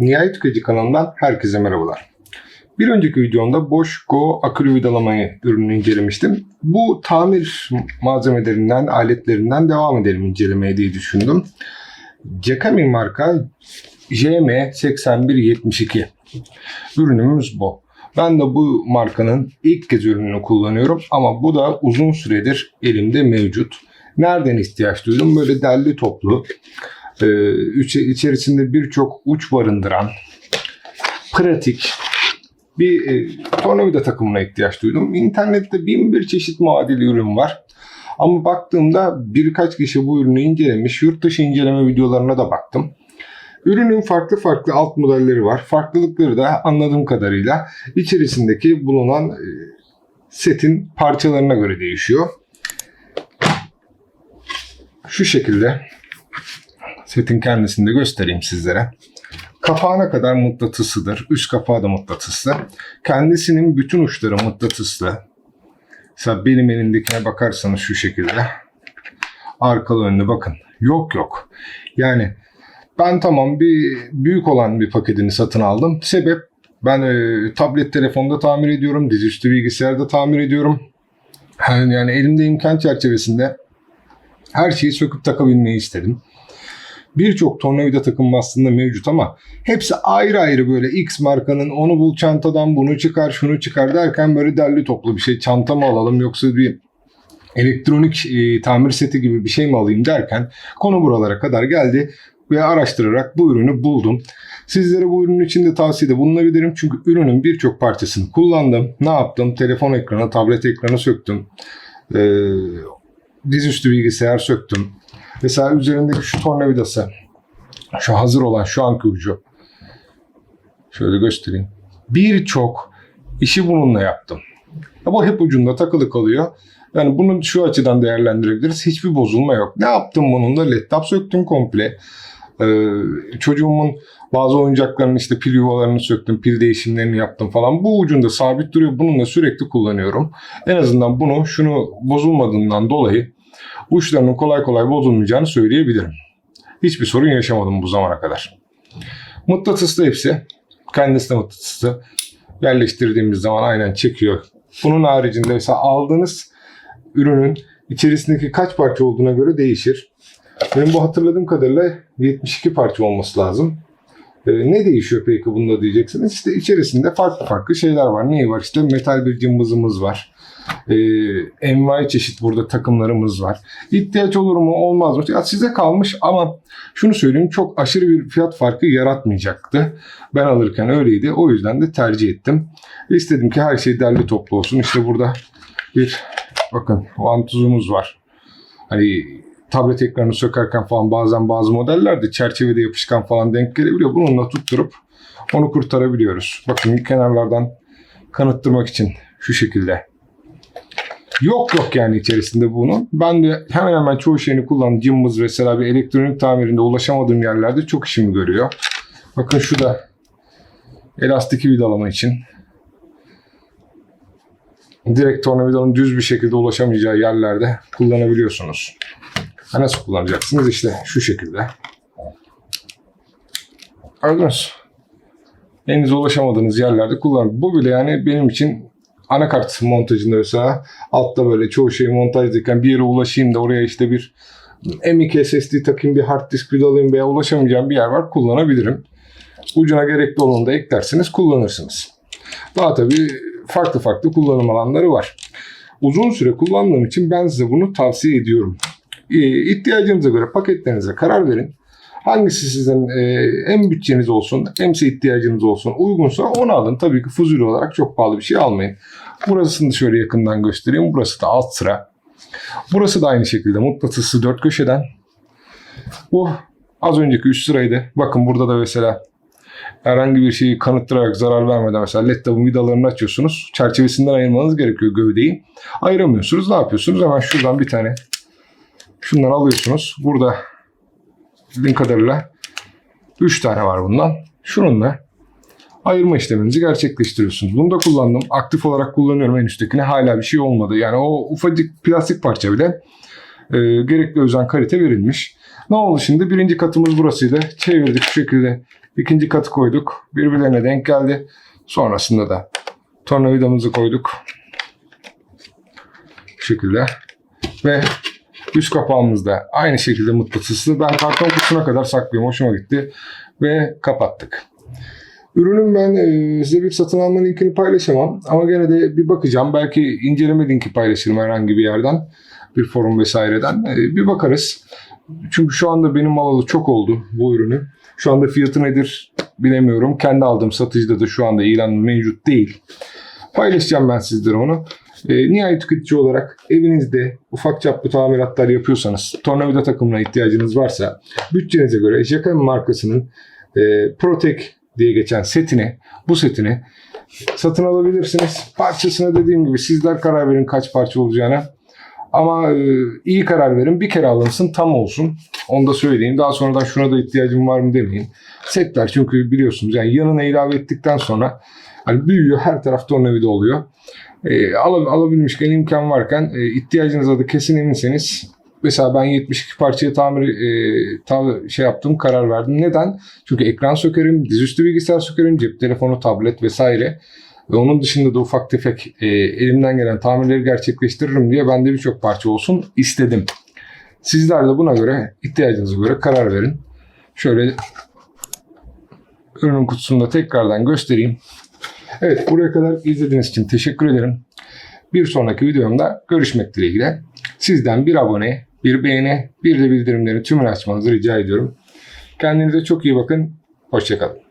Nihayet Tüketici kanalından herkese merhabalar. Bir önceki videomda Bosch Go akülü vidalamayı ürünü incelemiştim. Bu tamir malzemelerinden, aletlerinden devam edelim incelemeye diye düşündüm. Jacami marka JM8172 ürünümüz bu. Ben de bu markanın ilk kez ürününü kullanıyorum ama bu da uzun süredir elimde mevcut. Nereden ihtiyaç duydum? Böyle derli toplu, içerisinde birçok uç barındıran, pratik bir e, tornavida takımına ihtiyaç duydum. İnternette bin bir çeşit muadili ürün var. Ama baktığımda birkaç kişi bu ürünü incelemiş. Yurt dışı inceleme videolarına da baktım. Ürünün farklı farklı alt modelleri var. Farklılıkları da anladığım kadarıyla içerisindeki bulunan e, setin parçalarına göre değişiyor. Şu şekilde setin kendisini de göstereyim sizlere. Kapağına kadar mıknatısıdır. Üst kapağı da mıknatıslı. Kendisinin bütün uçları mıknatıslı. Mesela benim elimdekine bakarsanız şu şekilde. Arkalı önlü bakın. Yok yok. Yani ben tamam bir büyük olan bir paketini satın aldım. Sebep ben e, tablet telefonda tamir ediyorum. Dizüstü bilgisayarda tamir ediyorum. Yani, yani elimde imkan çerçevesinde her şeyi söküp takabilmeyi istedim. Birçok tornavida takımı aslında mevcut ama hepsi ayrı ayrı böyle X markanın onu bul çantadan bunu çıkar şunu çıkar derken böyle derli toplu bir şey çanta mı alalım yoksa bir elektronik e, tamir seti gibi bir şey mi alayım derken konu buralara kadar geldi ve araştırarak bu ürünü buldum. Sizlere bu ürünün içinde tavsiyede bulunabilirim çünkü ürünün birçok parçasını kullandım. Ne yaptım? Telefon ekranı, tablet ekranı söktüm. Ee, dizüstü bilgisayar söktüm. Mesela üzerindeki şu tornavidası, şu hazır olan şu anki ucu. Şöyle göstereyim. Birçok işi bununla yaptım. Ama hep ucunda takılı kalıyor. Yani bunu şu açıdan değerlendirebiliriz. Hiçbir bozulma yok. Ne yaptım bununla? Laptop söktüm komple. Ee, çocuğumun bazı oyuncaklarının işte pil yuvalarını söktüm, pil değişimlerini yaptım falan. Bu ucunda sabit duruyor. Bununla sürekli kullanıyorum. En azından bunu şunu bozulmadığından dolayı uçlarının kolay kolay bozulmayacağını söyleyebilirim. Hiçbir sorun yaşamadım bu zamana kadar. Mıknatıslı hepsi. Kendisi de mıknatıslı. Yerleştirdiğimiz zaman aynen çekiyor. Bunun haricinde mesela aldığınız ürünün içerisindeki kaç parça olduğuna göre değişir. Benim bu hatırladığım kadarıyla 72 parça olması lazım. Ee, ne değişiyor peki bunda diyeceksiniz. İşte içerisinde farklı farklı şeyler var. Neyi var? İşte metal bir cımbızımız var. Ee, envai çeşit burada takımlarımız var. İhtiyaç olur mu olmaz mı? Ya size kalmış ama şunu söyleyeyim çok aşırı bir fiyat farkı yaratmayacaktı. Ben alırken öyleydi. O yüzden de tercih ettim. İstedim ki her şey derli toplu olsun. İşte burada bir bakın vantuzumuz var. Hani tablet ekranını sökerken falan bazen bazı modellerde çerçevede yapışkan falan denk gelebiliyor. Bununla tutturup onu kurtarabiliyoruz. Bakın kenarlardan kanıttırmak için şu şekilde. Yok yok yani içerisinde bunun. Ben de hemen hemen çoğu şeyini kullandım. Cımbız mesela bir elektronik tamirinde ulaşamadığım yerlerde çok işimi görüyor. Bakın şu da elastik vidalama için. Direkt tornavidanın düz bir şekilde ulaşamayacağı yerlerde kullanabiliyorsunuz. Ha, nasıl kullanacaksınız? İşte şu şekilde. Gördünüz. Elinize ulaşamadığınız yerlerde kullanın. Bu bile yani benim için anakart montajında mesela altta böyle çoğu şeyi montajdayken bir yere ulaşayım da oraya işte bir M.2 SSD takayım bir hard disk vidalayayım veya ulaşamayacağım bir yer var kullanabilirim. Ucuna gerekli olanı da eklerseniz kullanırsınız. Daha tabii farklı farklı kullanım alanları var. Uzun süre kullandığım için ben size bunu tavsiye ediyorum. İhtiyacınıza göre paketlerinize karar verin. Hangisi sizin e, hem bütçeniz olsun hem de ihtiyacınız olsun uygunsa onu alın. Tabii ki fuzuli olarak çok pahalı bir şey almayın. Burasını da şöyle yakından göstereyim. Burası da alt sıra. Burası da aynı şekilde mıknatıslı dört köşeden. Bu az önceki üst sıraydı. Bakın burada da mesela herhangi bir şeyi kanıttırarak zarar vermeden mesela laptopun vidalarını açıyorsunuz. Çerçevesinden ayırmanız gerekiyor gövdeyi. Ayıramıyorsunuz. Ne yapıyorsunuz? Hemen şuradan bir tane şundan alıyorsunuz. Burada bildiğim kadarıyla 3 tane var bundan. Şununla ayırma işleminizi gerçekleştiriyorsunuz. Bunu da kullandım. Aktif olarak kullanıyorum en üsttekine. Hala bir şey olmadı. Yani o ufacık plastik parça bile e, gerekli özen kalite verilmiş. Ne oldu şimdi? Birinci katımız burasıydı. Çevirdik şu şekilde. İkinci katı koyduk. Birbirlerine denk geldi. Sonrasında da tornavidamızı koyduk. Bu şekilde. Ve üst kapağımız da aynı şekilde mıknatıslı. Ben karton kutusuna kadar saklıyorum. Hoşuma gitti. Ve kapattık. Ürünün ben e, size bir satın alma linkini paylaşamam. Ama gene de bir bakacağım. Belki inceleme linki paylaşırım herhangi bir yerden. Bir forum vesaireden. E, bir bakarız. Çünkü şu anda benim alalı çok oldu bu ürünü. Şu anda fiyatı nedir bilemiyorum. Kendi aldığım satıcıda da şu anda ilan mevcut değil. Paylaşacağım ben sizlere onu. E, nihayet tüketici olarak evinizde ufak çaplı tamiratlar yapıyorsanız, tornavida takımına ihtiyacınız varsa bütçenize göre Jacan markasının e, Protek diye geçen setini, bu setini satın alabilirsiniz. Parçasına dediğim gibi sizler karar verin kaç parça olacağına. Ama e, iyi karar verin. Bir kere alınsın tam olsun. Onu da söyleyeyim. Daha sonradan şuna da ihtiyacım var mı demeyin. Setler çünkü biliyorsunuz yani yanına ilave ettikten sonra hani büyüyor her taraf tornavida oluyor. E, al, alabilmişken imkan varken e, ihtiyacınıza da kesin eminseniz Mesela ben 72 parçaya tamir e, ta- şey yaptım, karar verdim. Neden? Çünkü ekran sökerim, dizüstü bilgisayar sökerim, cep telefonu, tablet vesaire. Ve onun dışında da ufak tefek e, elimden gelen tamirleri gerçekleştiririm diye ben de birçok parça olsun istedim. Sizler de buna göre ihtiyacınıza göre karar verin. Şöyle ürünün kutusunu da tekrardan göstereyim. Evet buraya kadar izlediğiniz için teşekkür ederim. Bir sonraki videomda görüşmek dileğiyle. Sizden bir abone, bir beğeni, bir de bildirimleri tümünü açmanızı rica ediyorum. Kendinize çok iyi bakın. Hoşçakalın.